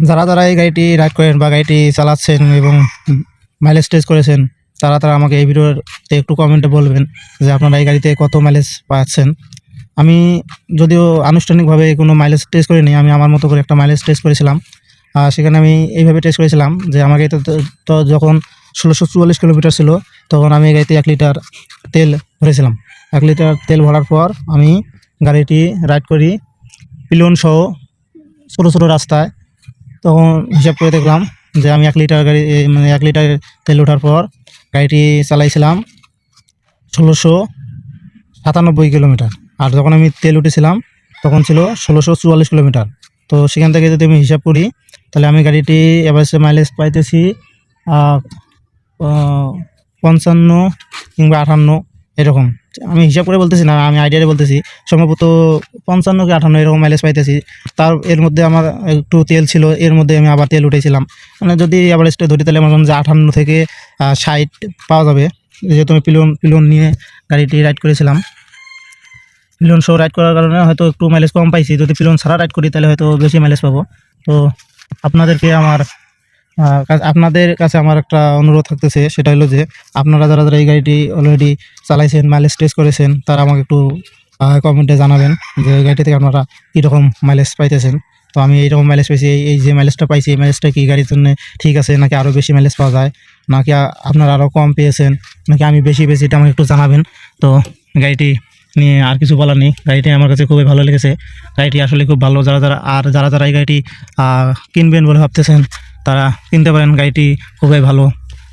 যারা যারা এই গাড়িটি রাইড করেন বা গাড়িটি চালাচ্ছেন এবং মাইলেজ টেস্ট করেছেন, তারা তারা আমাকে এই ভিডিওতে একটু কমেন্টে বলবেন যে আপনারা এই গাড়িতে কত মাইলেজ পাচ্ছেন। আমি যদিও আনুষ্ঠানিকভাবে কোনো মাইলেজ টেস্ট করিনি, আমি আমার মতো করে একটা মাইলেজ টেস্ট করেছিলাম। আর সেখানে আমি এইভাবে টেস্ট করেছিলাম যে আমার গাড়িতে তো- যখন ষোলোশো চুয়াল্লিশ কিলোমিটার ছিল, তখন আমি এই গাড়িতে এক লিটার তেল ভরেছিলাম। এক লিটার তেল ভরার পর আমি গাড়িটি রাইড করি পিলন সহ ছোটো ছোটো রাস্তায়। তখন হিসাব করে দেখলাম যে আমি এক লিটার গাড়ি মানে এক লিটার তেল ওঠার পর গাড়িটি চালাইছিলাম ষোলোশো সাতানব্বই কিলোমিটার। আর যখন আমি তেল উঠেছিলাম, তখন ছিল ষোলোশো চুয়াল্লিশ কিলোমিটার। তো সেখান থেকে যদি আমি হিসাব করি, তাহলে আমি গাড়িটি এবার মাইলেজ পাইতেছি পঞ্চান্ন কিংবা আটান্ন, এরকম। আমি হিসাব করে বলতেছি না, আমি আইডিয়ারে বলতেছি, সম্ভবত পঞ্চান্ন কি আটান্ন এরকম মাইলেজ পাইতেছি। তার এর মধ্যে আমার একটু তেল ছিল, এর মধ্যে আমি আবার তেল উঠেছিলাম মানে যদি অ্যাভারেজটা ধরি তাহলে আমার মনে যে আটান্ন থেকে ষাট পাওয়া যাবে। যেহেতু আমি পিলন পিলন নিয়ে গাড়িটি রাইড করেছিলাম। পিলন শো রাইড করার কারণে হয়তো একটু মাইলেজ কম পাইছি। যদি পিলন ছাড়া রাইড করি তাহলে হয়তো বেশি মাইলেজ পাবো। তো আপনাদেরকে আমার আপনাদের কাছে আমার একটা অনুরোধ থাকতেছে, সেটা হলো যে আপনারা যারা যারা এই গাড়িটি অলরেডি চালাইছেন মাইলেজ টেস্ট করেছেন, তারা আমাকে একটু কমেন্টে জানাবেন যে এই গাড়িটি থেকে আপনারা কীরকম মাইলেজ পাইতেছেন। তো আমি এইরকম মাইলেজ পাইছি এই যে মাইলেজটা পাইছি, এই মাইলেজটা কি গাড়ির জন্য ঠিক আছে, নাকি আরও বেশি মাইলেজ পাওয়া যায়, নাকি আপনারা আরও কম পেয়েছেন, নাকি আমি বেশি পেয়েছি, এটা আমাকে একটু জানাবেন। তো গাড়িটি নিয়ে আর কিছু বলার নেই, গাড়িটি আমার কাছে খুবই ভালো লেগেছে। গাড়িটি আসলে খুব ভালো, যারা যারা, আর যারা যারা এই গাড়িটি কিনবেন বলে ভাবতেছেন তারা কিনতে পারেন। গাড়িটি খুবই ভালো।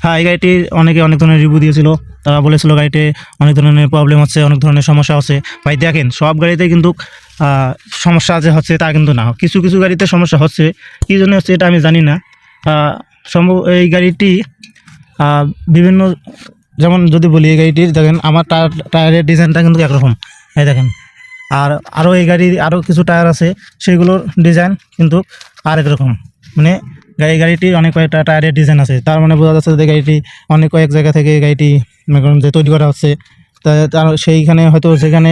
হ্যাঁ এই গাড়িটি অনেকে অনেক ধরনের রিভিউ দিয়েছিল। তারা বলেছিল গাড়িতে অনেক ধরনের প্রবলেম হচ্ছে, অনেক ধরনের সমস্যা আছে ভাই, দেখেন, সব গাড়িতে কিন্তু সমস্যা যে হচ্ছে তা কিন্তু না। কিছু কিছু গাড়িতে সমস্যা হচ্ছে। কী জন্য হচ্ছে এটা আমি জানি না। সম্ভব, এই গাড়িটি বিভিন্ন, যেমন যদি বলি এই গাড়িটির দেখেন, আমার টায়ার, টায়ারের ডিজাইনটা কিন্তু একরকম। এই দেখেন, আর আরও এই গাড়ির আরও কিছু টায়ার আছে সেইগুলোর ডিজাইন কিন্তু আরেক রকম। মানে গাড়ি গাড়িটির অনেক কয়েকটা টায়ারের ডিজাইন আছে। তার মানে বোঝা যাচ্ছে যে গাড়িটি অনেক কয়েক জায়গা থেকে গাড়িটি যে তৈরি করা হচ্ছে, তা তার সেইখানে হয়তো সেখানে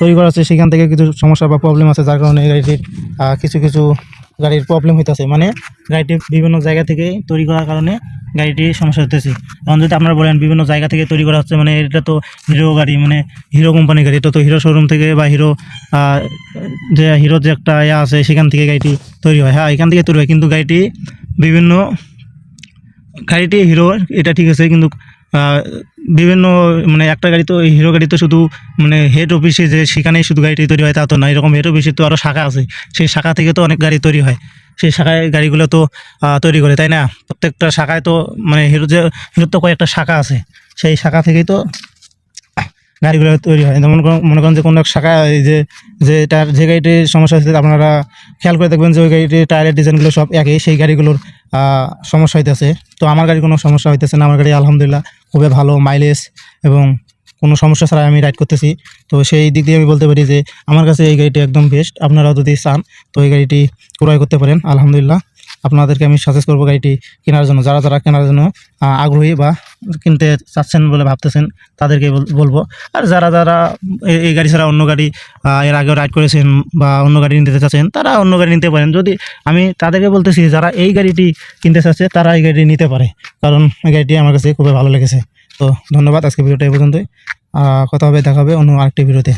তৈরি করা হচ্ছে, সেখান থেকে কিছু সমস্যা বা প্রবলেম আছে, যার কারণে এই গাড়িটির কিছু কিছু গাড়ির প্রবলেম হইতেছে। মানে গাড়িটি বিভিন্ন জায়গা থেকে তৈরি করার কারণে গাড়িটির সমস্যা হতেছে এখন যদি আপনারা বলেন বিভিন্ন জায়গা থেকে তৈরি করা হচ্ছে মানে এটা তো হিরো গাড়ি মানে হিরো কোম্পানির গাড়ি, এটা তো হিরো শোরুম থেকে বা হিরো যে হিরো যে একটা ইয়ে আছে, সেখান থেকে গাড়িটি তৈরি হয়। হ্যাঁ এখান থেকে তৈরি হয়। কিন্তু গাড়িটি বিভিন্ন, গাড়িটি হিরো এটা ঠিক আছে, কিন্তু বিভিন্ন মানে একটা গাড়ি তো, হিরো গাড়ি তো শুধু মানে হেড অফিসে যে সেখানেই শুধু গাড়িটি তৈরি হয় তা তো না এরকম হেড অফিসে তো আরও শাখা আছে। সেই শাখা থেকে তো অনেক গাড়ি তৈরি হয়। সেই শাখায় গাড়িগুলো তো তৈরি করে, তাই না? প্রত্যেকটা শাখায় তো মানে হিরো যে হিরোর তো কয়েকটা শাখা আছে। সেই শাখা থেকেই তো গাড়িগুলো তৈরি হয়। যেমন মনে করেন যে কোনো এক শাখায় এই যে যে টায়ার যে গাড়িটির সমস্যা হচ্ছে আপনারা খেয়াল করে দেখবেন যে ওই গাড়িটির টায়ারের ডিজাইনগুলো সব একই, সেই গাড়িগুলোর সমস্যা হইতেছে। তো আমার গাড়ি কোনো সমস্যা হইতেছে না। আমার গাড়ি আলহামদুলিল্লাহ খুবই ভালো মাইলেজ এবং কোনো সমস্যা ছাড়া আমি রাইড করতেছি। তো সেই দিক দিয়ে আমি বলতে পারি যে, আমার কাছে এই গাড়িটি একদম বেস্ট আপনারাও যদি চান, তো এই গাড়িটি ক্রয় করতে পারেন। আলহামদুলিল্লাহ। আপনাদেরকে আমি সাজেস্ট করব গাড়িটি কেনার জন্য। যারা যারা কেনার জন্য আগ্রহী বা কিনতে চাচ্ছেন বলে ভাবতেছেন, তাদেরকে বলব। আর যারা যারা এই গাড়ি ছাড়া অন্য গাড়ি এর আগেও রাইড করেছেন বা অন্য গাড়ি নিতে চাচ্ছেন, তারা অন্য গাড়ি নিতে পারেন। যদি আমি তাদেরকে বলতেছি, যারা এই গাড়িটি কিনতে চাচ্ছে, তারা এই গাড়িটি নিতে পারে। কারণ এই গাড়িটি আমার কাছে খুবই ভালো লেগেছে। তো ধন্যবাদ আজকে ভিডিওটা এই পর্যন্তই। কথা হবে, দেখা হবে অন্য আরেকটি ভিডিওতে।